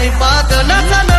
स्वयंपाक नसला